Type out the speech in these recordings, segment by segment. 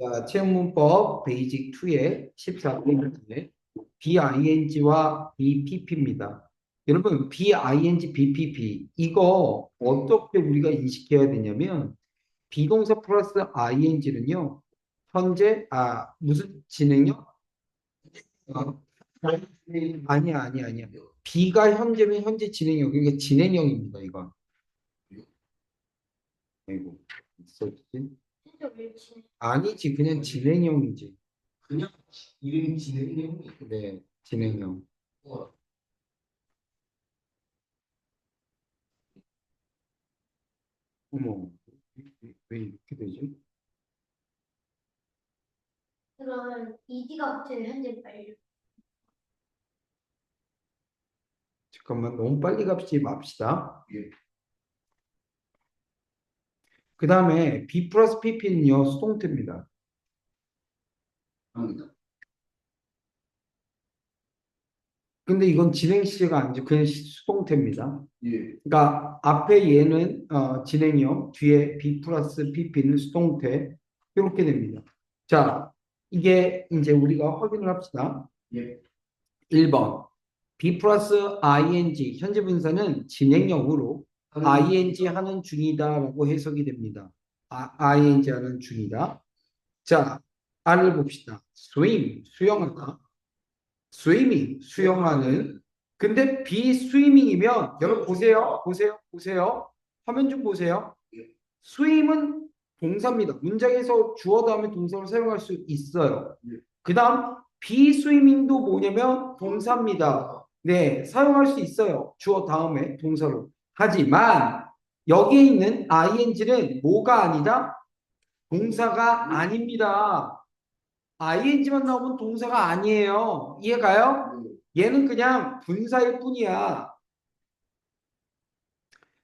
자, 체육문법 베이직 2의 14페이지에 BING와 BPP입니다. 여러분, BING, BPP 이거 어떻게 우리가 인식해야 되냐면 비동사 플러스 ING는요. 현재 아 무슨 진행형? 어, 아니야, 아니야, 아니야. B가 현재면 현재 진행형. 그러니까 진행형입니다, 이건. 아이고, 있었지? 아니지, 그냥 진행형이지. 그냥 이름이 진행형이 네, 진행형. 어, 어머, 왜- 왜 이렇게 되지? 그러면 이디가 붙은 현재 완료. 잠깐만, 너무 빨리 갑시다 맙시다. 예. 그 다음에 B 플러스 PP는요, 수동태입니다. 근데 이건 진행 시제가 아니죠. 그냥 시- 수동태입니다. 예. 그러니까 앞에 얘는 어, 진행형, 뒤에 B 플러스 PP는 수동태 이렇게 됩니다. 자, 이게 이제 우리가 확인을 합시다. 예. 1번 B 플러스 ing 현재 분사는 진행형으로 ing 하는 중이다라고 해석이 됩니다. 아, ing 하는 중이다. 자, R을 봅시다. swim 수영하다. swimming 수영하는 근데 be swimming이면 여러분 보세요. 보세요. 보세요. 화면 좀 보세요. swim은 동사입니다. 문장에서 주어 다음에 동사로 사용할 수 있어요. 예. 그다음 be swimming도 뭐냐면 동사입니다. 네, 사용할 수 있어요. 주어 다음에 동사로. 하지만 여기에 있는 ing는 뭐가 아니다? 동사가 아닙니다. ing만 나오면 동사가 아니에요. 이해가요? 얘는 그냥 분사일 뿐이야.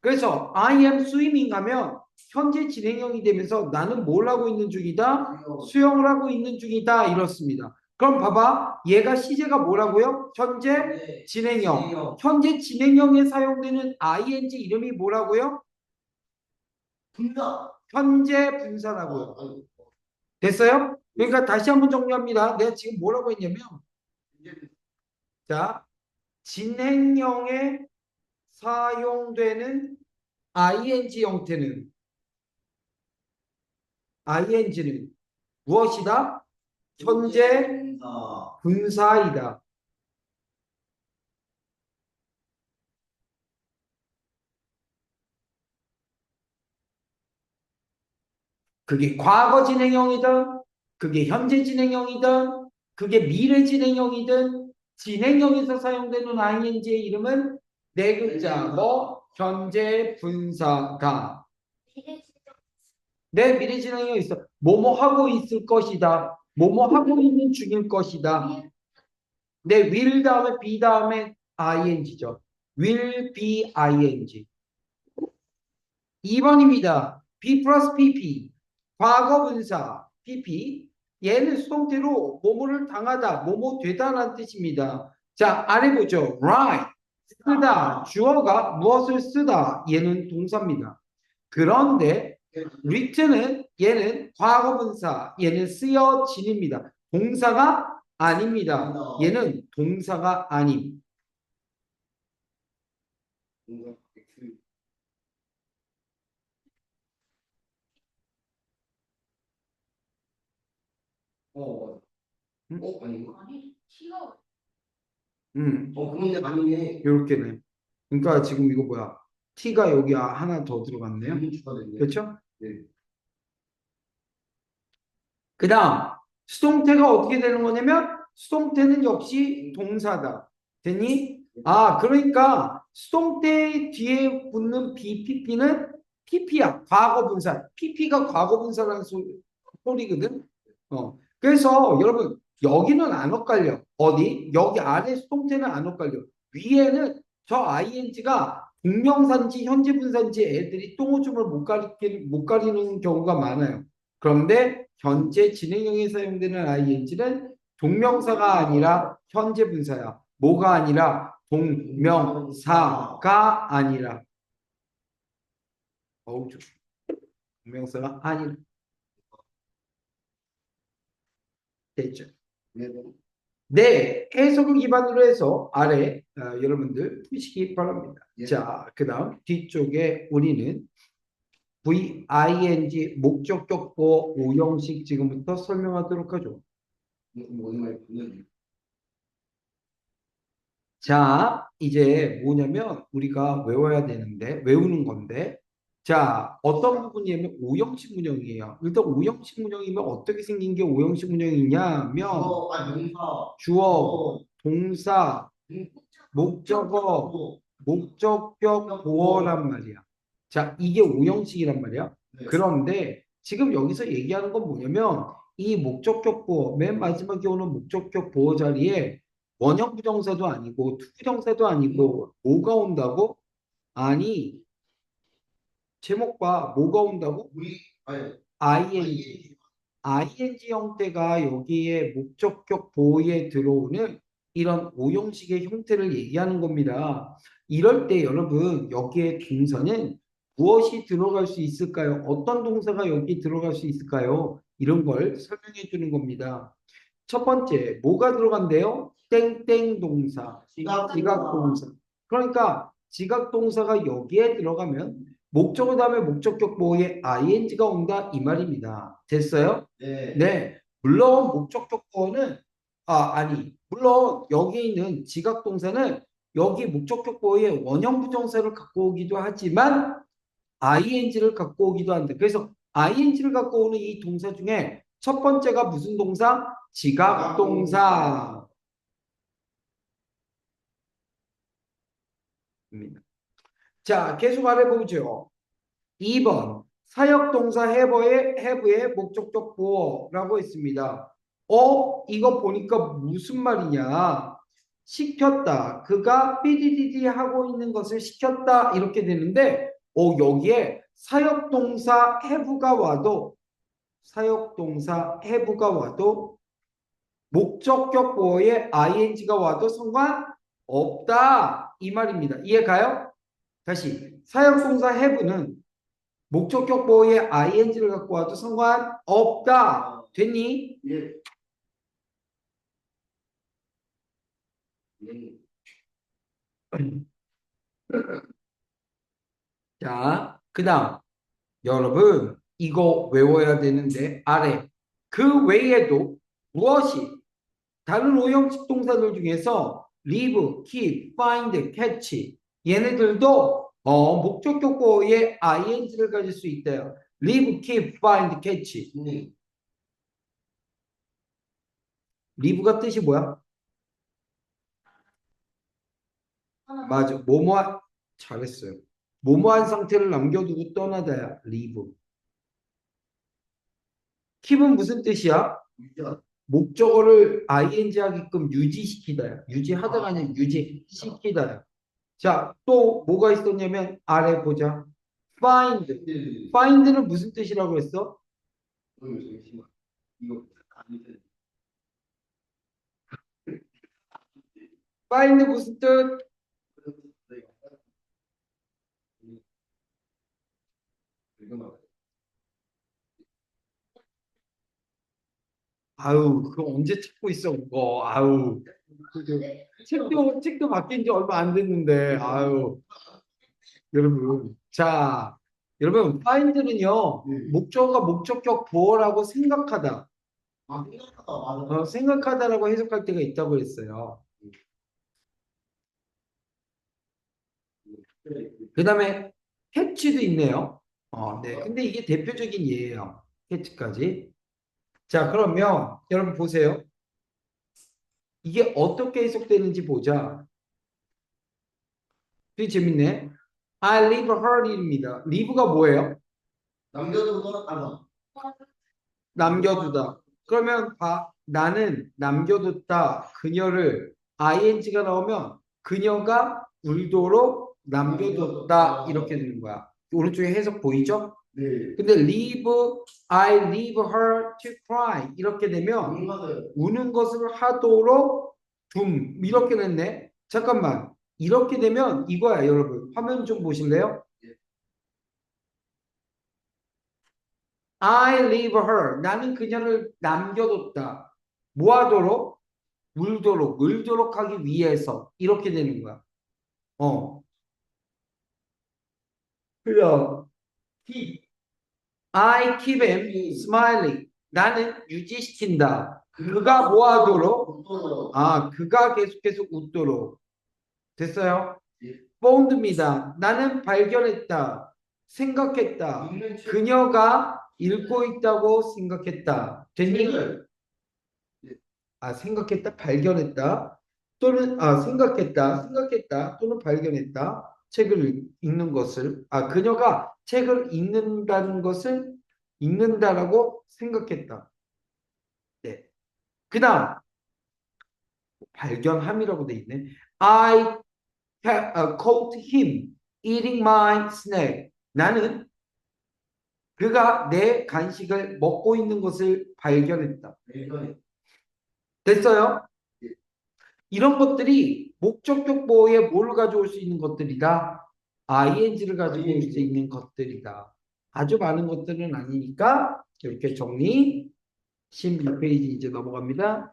그래서 I am swimming 하면 현재 진행형이 되면서 나는 뭘 하고 있는 중이다? 수영을 하고 있는 중이다. 이렇습니다. 그럼 봐봐. 얘가 시제가 뭐라고요? 현재 네. 진행형. 현재 진행형에 사용되는 ing 이름이 뭐라고요? 분다. 현재 분사라고요. 아니, 됐어요? 그러니까 다시 한번 정리합니다. 내가 지금 뭐라고 했냐면 자, 진행형에 사용되는 ing 형태는 ing는 무엇이다? 현재 분다. 분사이다. 그게 과거 진행형이든, 그게 현재 진행형이든, 그게 미래 진행형이든, 진행형에서 사용되는 ing의 이름은 네 글자, 뭐, 현재 분사가. 내 미래 진행형이 있어. 뭐뭐 하고 있을 것이다. 뭐뭐 하고 있는 중일 것이다. 내 will 다음에 be 다음에 ing죠. will be ing. 2번입니다. be 플러스 pp. 과거 분사 pp. 얘는 수동태로 뭐뭐를 당하다, 뭐뭐 되다라는 뜻입니다. 자, 아래 보죠. write. 쓰다. 주어가 무엇을 쓰다. 얘는 동사입니다. 그런데 written은 얘는 과거 분사, 얘는 쓰여진입니다. 동사가 아닙니다. 얘는 동사가 아님. 어, 음? 맞아. 어, 아닌가? 아니 티가 음, 어, 근데 아니네. 요렇게네. 그러니까 지금 이거 뭐야? t가 여기 아- 하나 더 들어갔네요. 그렇죠? 네. 그 다음, 수동태가 어떻게 되는 거냐면, 수동태는 역시 동사다. 됐니? 아, 그러니까, 수동태 뒤에 붙는 BPP는 PP야. 과거 분사. PP가 과거 분사라는 소, 소리거든. 어. 그래서 여러분, 여기는 안 엇갈려. 어디? 여기 아래 수동태는 안 엇갈려. 위에는 저 ing가 동명사인지 현재 분사인지 애들이 똥오줌을 못 가리게, 못 가리는 경우가 많아요. 그런데 현재 진행형에 사용되는 ing는 동명사가 아니라 현재 분사야. 뭐가 아니라 동명사가 아니라. 어우, 좀. 동명사가 아니라. 됐죠. 네. 네, 해석을 기반으로 해서 아래 아, 여러분들 푸시기 바랍니다. 예. 자, 그 다음 뒤쪽에 우리는 VING 목적 격 보호 오형식 지금부터 설명하도록 하죠. 자, 이제 뭐냐면 우리가 외워야 되는데 외우는 건데 자, 어떤 부분이냐면 오형식 문형이에요. 일단 오형식 문형이면 어떻게 생긴 게 오형식 문형이냐면 어, 아 주어, 어, 동사, 목적어, 어, 목적격 보어란 말이야. 자, 이게 오형식이란 말이야. 네. 그런데 지금 여기서 얘기하는 건 뭐냐면 이 목적격 보어, 맨 마지막에 오는 목적격 보어 자리에 원형 부정사도 아니고 투부정사도 아니고 뭐가 온다고? 아니, 제목 봐. 뭐가 온다고? 우리 아니 ing. ing 형태가 여기에 목적격 보호에 들어오는 이런 오형식의 형태를 얘기하는 겁니다. 이럴 때 여러분 여기에 동사는 무엇이 들어갈 수 있을까요? 어떤 동사가 여기 들어갈 수 있을까요? 이런 걸 설명해 주는 겁니다. 첫 번째, 뭐가 들어간대요? 땡땡 동사, 지각 동사. 그러니까 지각 동사가 여기에 들어가면 목적어 다음에 목적격 보호에 ing가 온다 이 말입니다. 됐어요? 네. 네. 물론 목적격 보호는 아 아니 물론 여기에 있는 지각 동사는 여기 목적격 보호에 원형 부정사를 갖고 오기도 하지만 ing를 갖고 오기도 한다. 그래서 ing를 갖고 오는 이 동사 중에 첫 번째가 무슨 동사? 지각 동사. 입니다. 자, 계속 아래 보죠. 2번 사역동사 해버의 해부의 목적격 보어라고 있습니다. 어, 이거 보니까 무슨 말이냐? 시켰다. 그가 삐디디디 하고 있는 것을 시켰다. 이렇게 되는데, 어, 여기에 사역동사 해부가 와도 사역동사 해부가 와도 목적격 보어에 ing가 와도 상관 없다. 이 말입니다. 이해가요? 다시 사역동사 have는 목적격 보호에 ing를 갖고 와도 상관 없다. 됐니? 예. 예. 자, 그 다음 여러분 이거 외워야 되는데 아래 그 외에도 무엇이 다른 오형식 동사들 중에서 live, keep, find, catch 얘네들도 어, 목적격 보호에 ing를 가질 수 있대요. live, keep, find, catch 네. live가 뜻이 뭐야? 하나 맞아. 뭐뭐한 잘했어요. 뭐뭐한 상태를 남겨두고 떠나다야. live. keep은 무슨 뜻이야? 목적어를 ing 하게끔 유지시키다야. 유지하다가 아니라 유지시키다야. 자, 또 뭐가 있었냐면 아래 보자. find. 네. find는 무슨 뜻이라고 했어? find 무슨 뜻? 아유, 그거 언제 찾고 있어, 그거. 아유. 그죠. 네. 책도, 책도 바뀐 지 얼마 안 됐는데, 아유. 여러분. 자, 여러분, find는요, 네. 목적어가 목적격 보어라고 생각하다. 아 생각하다 맞아 어, 생각하다라고 해석할 때가 있다고 했어요. 네. 그 다음에 catch도 있네요. 어, 네. 근데 이게 대표적인 예예요. catch까지. 자, 그러면 여러분 보세요. 이게 어떻게 해석되는지 보자. 되게 재밌네. I leave her입니다. leave가 뭐예요? 남겨두거나 아마 남겨두다. 그러면 봐. 나는 남겨뒀다. 그녀를 ing가 나오면 그녀가 울도록 남겨뒀다. 이렇게 되는 거야. 오른쪽에 해석 보이죠? 네 근데 leave, I leave her to cry. 이렇게 되면 뭔가요 우는 것을 하도록 둠. 이렇게 됐네. 잠깐만. 이렇게 되면 이거야, 여러분. 화면 좀 보실래요? 예. I leave her. 나는 그녀를 남겨뒀다. 뭐 하도록? 울도록, 울도록 하기 위해서. 이렇게 되는 거야. 어. 그럼, keep. I keep him smiling. 나는 유지시킨다. 그가 뭐 하도록? 웃도록. 아, 그가 계속해서 웃도록. 됐어요? 예. found입니다. 나는 발견했다. 생각했다. 그녀가 읽고 있다고 생각했다. 됐니? 책을 아, 생각했다, 발견했다. 또는, 아, 생각했다, 생각했다, 또는 발견했다. 책을 읽- 읽는 것을, 아, 그녀가 책을 읽는다는 것을 읽는다라고 생각했다. 네. 그 다음, 발견함이라고 돼 있네. I uh, caught him eating my snack. 나는 그가 내 간식을 먹고 있는 것을 발견했다. 발견해. 됐어요? 예. 이런 것들이 목적격 보호에 뭘 가져올 수 있는 것들이다? ing를 가지고 올수 있는 것들이다. 아주 많은 것들은 아니니까 이렇게 정리. 16페이지 이제 넘어갑니다.